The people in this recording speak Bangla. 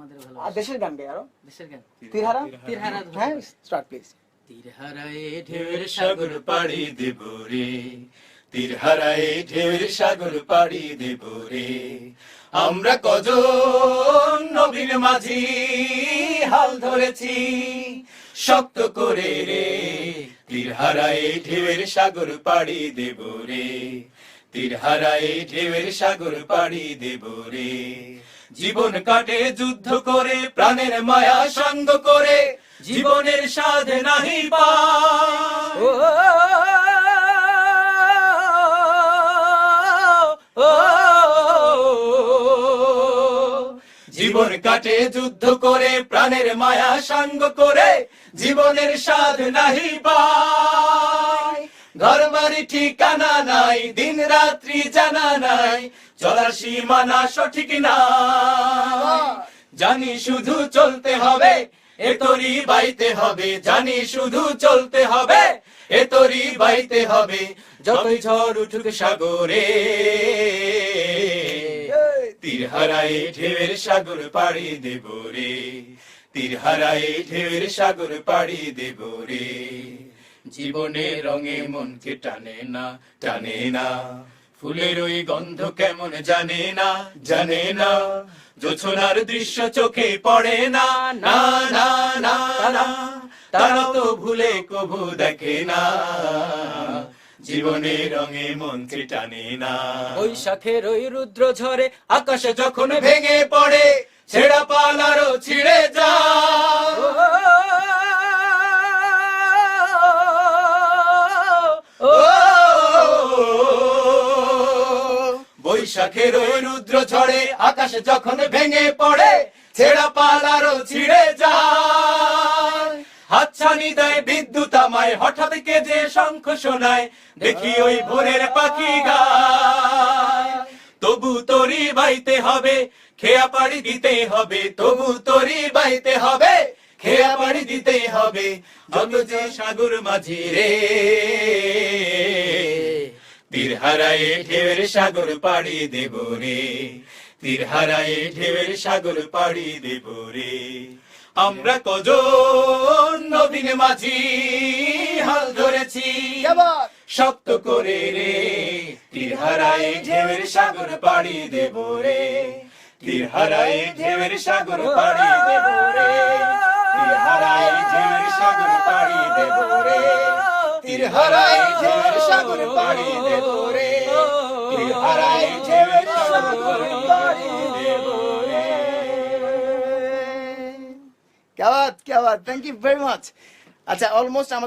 আমাদের আর দেশের গান গাই আরও। দেশের গান। তীরহারা? তীরহারা হ্যাঁ স্টার্ট প্লিজ তীরহারায় ঢেউয়ের সাগর পাড়ি দেব রে। ঢেউয়ের সাগর পাড়ি দেব রে। আমরা কজন নবীন মাঝি হাল ধরেছি শক্ত করে রে। তীর হারায় ঢেউয়ের সাগর পাড়ি দেব রে। তীর হারায় ঢেউয়ের সাগর পাড়ি দেব রে। জীবন কাটে যুদ্ধ করে প্রাণের মায়া সঙ্গ করে জীবনের স্বাদ নাহি জীবন কাটে যুদ্ধ করে প্রাণের মায়া সঙ্গ করে জীবনের স্বাদ নাহি ঘর বাড়ি ঠিকানা নাই দিন রাত্রি জানা নাই চলার সীমানা সঠিক না। জানি শুধু চলতে হবে, এ তরি বাইতে হবে। জানি শুধু চলতে হবে, এ তরি বাইতে হবে। যতই ঝড় উঠুক সাগরে তীর হারাই ঢেউয়ের সাগর পাড়ি দেব রে। তীর হারাই ঢেউয়ের সাগর পাড়ি দেব রে। জীবনে রঙে মনকে টানে না টানে না। ফুলের ওই গন্ধ কেমন জানে না জানে না। জোছনার দৃশ্য চোখে পড়ে না না না না না। তারা তো ভুলে কবু দেখে না। জীবনের রঙে মন্ত্রী টানে না। বৈশাখের ওই রুদ্র ঝরে আকাশে যখন ভেঙে পড়ে বৈশাখের ওই রুদ্র ঝড়ে, আকাশ যখন ভেঙে পড়ে, ছেঁড়া পালারও ছিঁড়ে যায়। হাতছানি দেয়, বিদ্যুৎ আমায়, হঠাৎ কে যে শঙ্খ শোনায়, দেখি ওই ভোরের পাখি গায়। তবু তরি বাইতে হবে, খেয়া পাড়ি দিতে হবে, তবু তরি বাইতে হবে, খেয়া পাড়ি দিতে হবে, যত যে সাগর মাঝি রে। তীর হারায় ঢেউয়ের সাগর পাড়ি দেব রে। তীর হারায় ঢেউয়ের সাগর পাড়ি দেব রে। আমরা কজন নবীন মাঝি হাল ধরেছি। শক্ত করে রে তীর হারায় ঢেউয়ের সাগর পাড়ি দেব রে। তীর হারায় ঢেউয়ের সাগর পাড়ি দেব রে। তীর হারায় ঢেউয়ের সাগর পাড়ি দেব রে। তীর হারাই ঢেউয়ের সাগর পাড়ি দেব রে তীর হারাই ঢেউয়ের সাগর পাড়ি দেব রে ক্যাবাত ক্যাবাত থ্যাংক ইউ ভেরি মাচ আচ্ছা অলমোস্ট